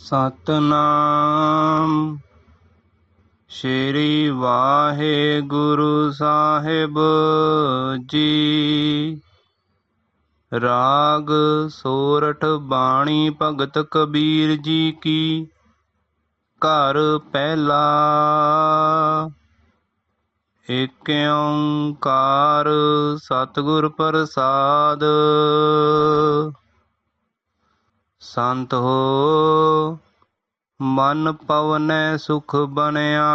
ਸਤਨਾਮ। ਸ਼੍ਰੀ ਵਾਹਿਗੁਰੂ ਸਾਹਿਬ ਜੀ। ਰਾਗ ਸੋਰਠ ਬਾਣੀ ਭਗਤ ਕਬੀਰ ਜੀ ਕੀ ਘਰ ਪਹਿਲਾ। ਏਕ ਓੰਕਾਰ ਸਤਿਗੁਰ ਪ੍ਰਸਾਦ। ਸੰਤ ਹੋ ਮਨ ਪਵਨੈ ਸੁਖ ਬਣਿਆ।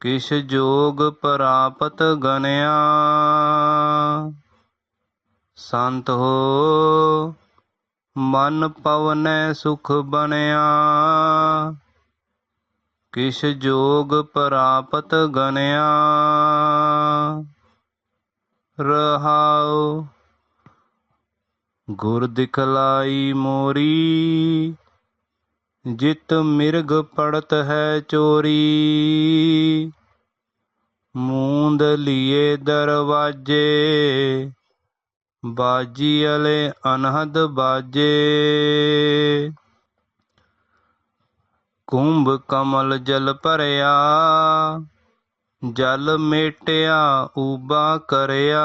ਕਿਛ ਜੋਗ ਪ੍ਰਾਪਤ ਗਨਿਆ ਸੰਤ ਹੋ, ਮਨ ਪਵਨੈ ਸੁਖ ਬਣਿਆ। ਕਿਛ ਜੋਗ ਪ੍ਰਾਪਤ ਗਨਿਆ ਰਹਾਉ, ਗੁਰ ਦਿਖਲਾਈ ਮੋਰੀ। ਜਿਤ ਮਿਰਗ ਪੜਤ ਹੈ ਚੋਰੀ। ਮੂੰਦ ਲੀਏ ਦਰਵਾਜੇ, ਬਾਜੀ ਅਲੇ ਅਨਹਦ ਬਾਜੇ। ਕੁੰਭ ਕਮਲ ਜਲ ਭਰਿਆ, ਜਲ ਮੇਟਿਆ ਉਬਾ ਕਰਿਆ।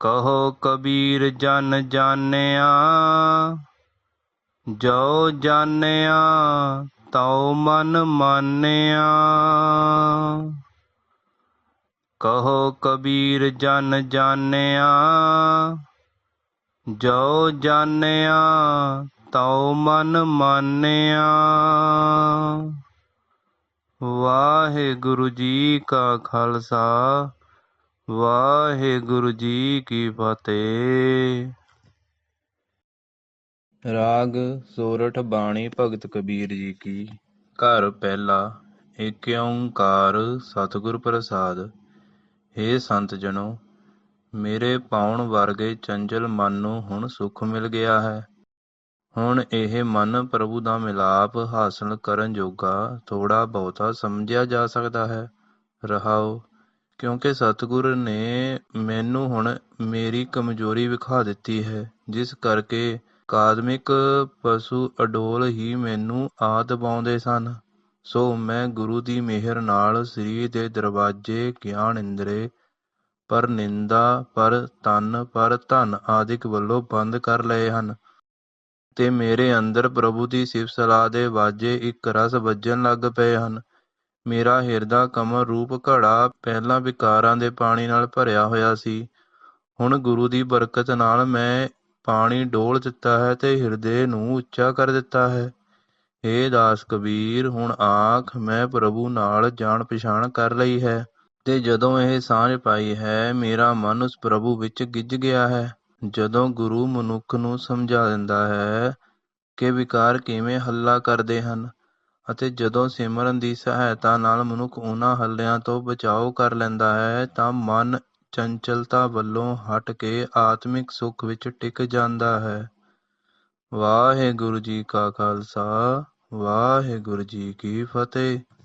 ਕਹੋ ਕਬੀਰ ਜਨ ਜਾਣਿਆ ਜੋ ਜਾਣਿਆ, ਤਉ ਮਨ ਮਾਨਿਆ। ਕਹੋ ਕਬੀਰ ਜਨ ਜਾਣਿਆ, ਜੋ ਜਾਣਿਆ, ਤਉ ਮਨ ਮਾਨਿਆ। ਵਾਹਿਗੁਰੂ ਜੀ ਕਾ ਖਾਲਸਾ, ਵਾਹਿਗੁਰੂ ਜੀ ਕੀ ਫਤਿਹ। ਰਾਗ ਸੋਰਠ ਬਾਣੀ ਭਗਤ ਕਬੀਰ ਜੀ ਕੀ। ਘਰ ਪਹਿਲਾ ਏਕ ਓੰਕਾਰ ਸਤਿਗੁਰ ਪ੍ਰਸਾਦ। हे ਸੰਤ ਜਨੋ, ਮੇਰੇ ਪਾਉਣ ਵਰਗੇ ਚੰਚਲ ਮਨ ਨੂੰ ਹੁਣ ਸੁਖ ਮਿਲ ਗਿਆ ਹੈ। ਹੁਣ ਇਹ ਮਨ ਪ੍ਰਭੂ ਦਾ ਮਿਲਾਪ ਹਾਸਲ ਕਰਨ ਜੋਗਾ ਥੋੜਾ ਬਹੁਤਾ ਸਮਝਿਆ ਜਾ ਸਕਦਾ ਹੈ। ਰਹਾਓ, ਕਿਉਂਕਿ ਸਤਿਗੁਰ ਨੇ ਮੈਨੂੰ ਹੁਣ ਮੇਰੀ ਕਮਜ਼ੋਰੀ ਵਿਖਾ ਦਿੱਤੀ ਹੈ, ਜਿਸ ਕਰਕੇ ਕਾਦਮਿਕ ਪਸ਼ੂ ਅਡੋਲ ਹੀ ਮੈਨੂੰ ਆਦ ਪਾਉਂਦੇ ਸਨ। ਸੋ ਮੈਂ ਗੁਰੂ ਦੀ ਮਿਹਰ ਨਾਲ ਸ੍ਰੀ ਦੇ ਦਰਵਾਜ਼ੇ ਗਿਆਨ ਇੰਦਰੇ ਪਰ ਨਿੰਦਾ, ਪਰ ਤਨ, ਪਰ ਧਨ ਆਦਿਕ ਵੱਲੋਂ ਬੰਦ ਕਰ ਲਏ ਹਨ। ਤੇ ਮੇਰੇ ਅੰਦਰ ਪ੍ਰਭੂ ਦੀ ਸਿਫਤ ਸਲਾਹ ਦੇ ਵਾਜੇ ਇੱਕ ਰਸ ਵੱਜਣ ਲੱਗ ਪਏ ਹਨ। ਮੇਰਾ ਹਿਰਦਾ ਕਮਲ ਰੂਪ ਘੜਾ ਪਹਿਲਾਂ ਵਿਕਾਰਾਂ ਦੇ ਪਾਣੀ ਨਾਲ ਭਰਿਆ ਹੋਇਆ ਸੀ। ਹੁਣ ਗੁਰੂ ਦੀ ਬਰਕਤ ਨਾਲ ਮੈਂ ਪਾਣੀ ਡੋਲ ਦਿੱਤਾ ਹੈ ਤੇ ਹਿਰਦੇ ਨੂੰ ਉੱਚਾ ਕਰ ਦਿੱਤਾ ਹੈ। ਏ ਦਾਸ ਕਬੀਰ, ਹੁਣ ਆਖ, ਮੈਂ ਪ੍ਰਭੂ ਨਾਲ ਜਾਣ ਪਛਾਣ ਕਰ ਲਈ ਹੈ ਤੇ ਜਦੋਂ ਇਹ ਸਾਂਝ ਪਾਈ ਹੈ, ਮੇਰਾ ਮਨ ਉਸ ਪ੍ਰਭੂ ਵਿੱਚ ਗਿੱਜ ਗਿਆ ਹੈ। ਜਦੋਂ ਗੁਰੂ ਮਨੁੱਖ ਨੂੰ ਸਮਝਾ ਦਿੰਦਾ ਹੈ ਕਿ ਵਿਕਾਰ ਕਿਵੇਂ ਹੱਲਾ ਕਰਦੇ ਹਨ ਅਤੇ ਜਦੋਂ ਸਿਮਰਨ ਦੀ ਸਹਾਇਤਾ ਨਾਲ ਮਨੁੱਖ ਉਹਨਾਂ ਹੱਲਿਆਂ ਤੋਂ ਬਚਾਓ ਕਰ ਲੈਂਦਾ ਹੈ, ਤਾਂ ਮਨ ਚੰਚਲਤਾ ਵੱਲੋਂ ਹਟ ਕੇ ਆਤਮਿਕ ਸੁੱਖ ਵਿੱਚ ਟਿਕ ਜਾਂਦਾ ਹੈ। ਵਾਹਿਗੁਰੂ ਜੀ ਕਾ ਖਾਲਸਾ, ਵਾਹਿਗੁਰੂ ਜੀ ਕੀ ਫਤਿਹ।